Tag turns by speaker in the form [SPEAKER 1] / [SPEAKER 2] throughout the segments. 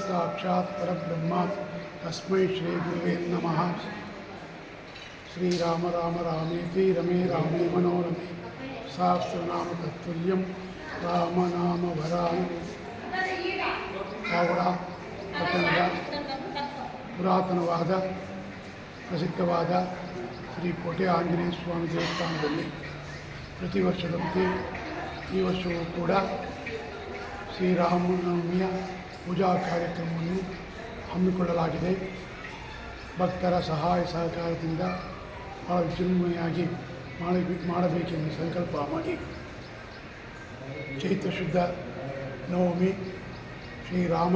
[SPEAKER 1] ಸಾಕ್ಷಾತ್ ಪರಬ್ರಹ್ಮ ತಸ್ಮೈ ಶ್ರೀ ಗುರುವೇ ನಮಃ ಶ್ರೀರಾಮ ರಾಮ ರಾಮೇತಿ ರಮೇ ರಾಮೇ ಮನೋರಮೆ ಸಹಸ್ರನಾಮ ತತ್ತುಲ್ಯಂ ರಾಮನಾಮ ವರಾನನೆ ಕಾವಡ ಪಟ್ಟಣದ ಪುರಾತನವಾದ ಪ್ರಸಿದ್ಧವಾದ ಶ್ರೀ ಕೋಟೆ ಆಂಜನೇಯ ಸ್ವಾಮಿ ದೇವಸ್ಥಾನದಲ್ಲಿ ಪ್ರತಿ ವರ್ಷದಂತೆ ಈ ವರ್ಷವೂ ಕೂಡ ಶ್ರೀರಾಮನವಮಿಯ ಪೂಜಾ ಕಾರ್ಯಕ್ರಮವನ್ನು ಹಮ್ಮಿಕೊಳ್ಳಲಾಗಿದೆ. ಭಕ್ತರ ಸಹಾಯ ಸಹಕಾರದಿಂದ ಆ ವಿಜೃಂಭಣೆಯಾಗಿ ಮಾಡಬೇಕು ಮಾಡಬೇಕೆಂದು ಸಂಕಲ್ಪ ಮಾಡಿ. ಚೈತ್ರ ಶುದ್ಧ ನವಮಿ ಶ್ರೀರಾಮ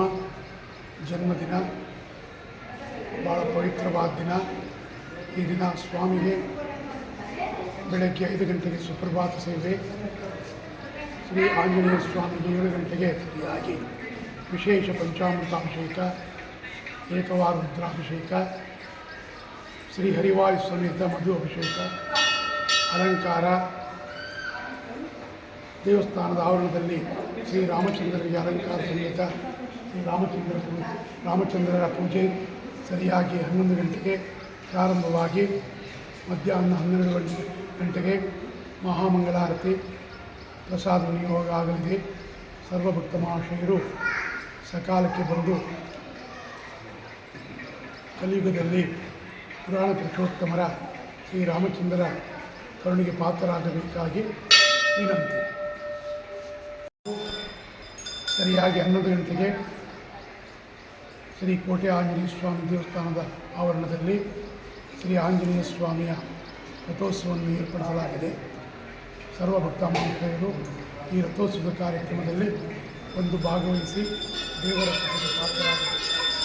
[SPEAKER 1] ಜನ್ಮದಿನ ಭಾಳ ಪವಿತ್ರವಾದ ದಿನ. ಈ ದಿನ ಸ್ವಾಮಿಗೆ ಬೆಳಗ್ಗೆ ಐದು ಗಂಟೆಗೆ ಸುಪ್ರಭಾತ ಸೇವೆ. ಶ್ರೀ ಆಂಜನೇಯ ಸ್ವಾಮಿಗೆ ಏಳು ಗಂಟೆಗೆ ಸರಿಯಾಗಿ ವಿಶೇಷ ಪಂಚಾಮೃತಾಭಿಷೇಕ ಏಕವಾರ ರುದ್ರಾಭಿಷೇಕ ಶ್ರೀ ಹರಿವಾಯು ಸಮೇತ ಮಧು ಅಭಿಷೇಕ ಅಲಂಕಾರ, ದೇವಸ್ಥಾನದ ಆವರಣದಲ್ಲಿ ಶ್ರೀ ರಾಮಚಂದ್ರರಿಗೆ ಅಲಂಕಾರ ಸಮೇತ ಶ್ರೀ ರಾಮಚಂದ್ರ ರಾಮಚಂದ್ರರ ಪೂಜೆ ಸರಿಯಾಗಿ ಹನ್ನೊಂದು ಗಂಟೆಗೆ ಪ್ರಾರಂಭವಾಗಿ ಮಧ್ಯಾಹ್ನ ಹನ್ನೆರಡು ಗಂಟೆ ಗಂಟೆಗೆ ಮಹಾಮಂಗಳಾರತಿ ಪ್ರಸಾದ ವಿನಿಯೋಗ ಆಗಲಿದೆ ಸರ್ವಭಕ್ತ ಮಹಾಶಯರು ಸಕಾಲಕ್ಕೆ ಬಂದು ಕಲಿಯುಗದಲ್ಲಿ ಪುರಾಣ ಪುರುಷೋತ್ತಮರ ಶ್ರೀರಾಮಚಂದ್ರರ ಕರುಣಿಗೆ ಪಾತ್ರರಾಗಬೇಕಾಗಿ ವಿನಂತಿ. ಸರಿಯಾಗಿ ಹನ್ನೊಂದು ಗಂಟೆಗೆ ಶ್ರೀ ಕೋಟೆ ಆಂಜನೇಯ ಸ್ವಾಮಿ ದೇವಸ್ಥಾನದ ಆವರಣದಲ್ಲಿ ಶ್ರೀ ಆಂಜನೇಯ ಸ್ವಾಮಿಯ ರಥೋತ್ಸವವನ್ನು ಏರ್ಪಡಿಸಲಾಗಿದೆ. ಸರ್ವ ಭಕ್ತ ಈ ರಥೋತ್ಸವದ ಕಾರ್ಯಕ್ರಮದಲ್ಲಿ ಒಂದು ಭಾಗವಹಿಸಿ ದೇವರ ಪಾತ್ರರಾಗಬೇಕು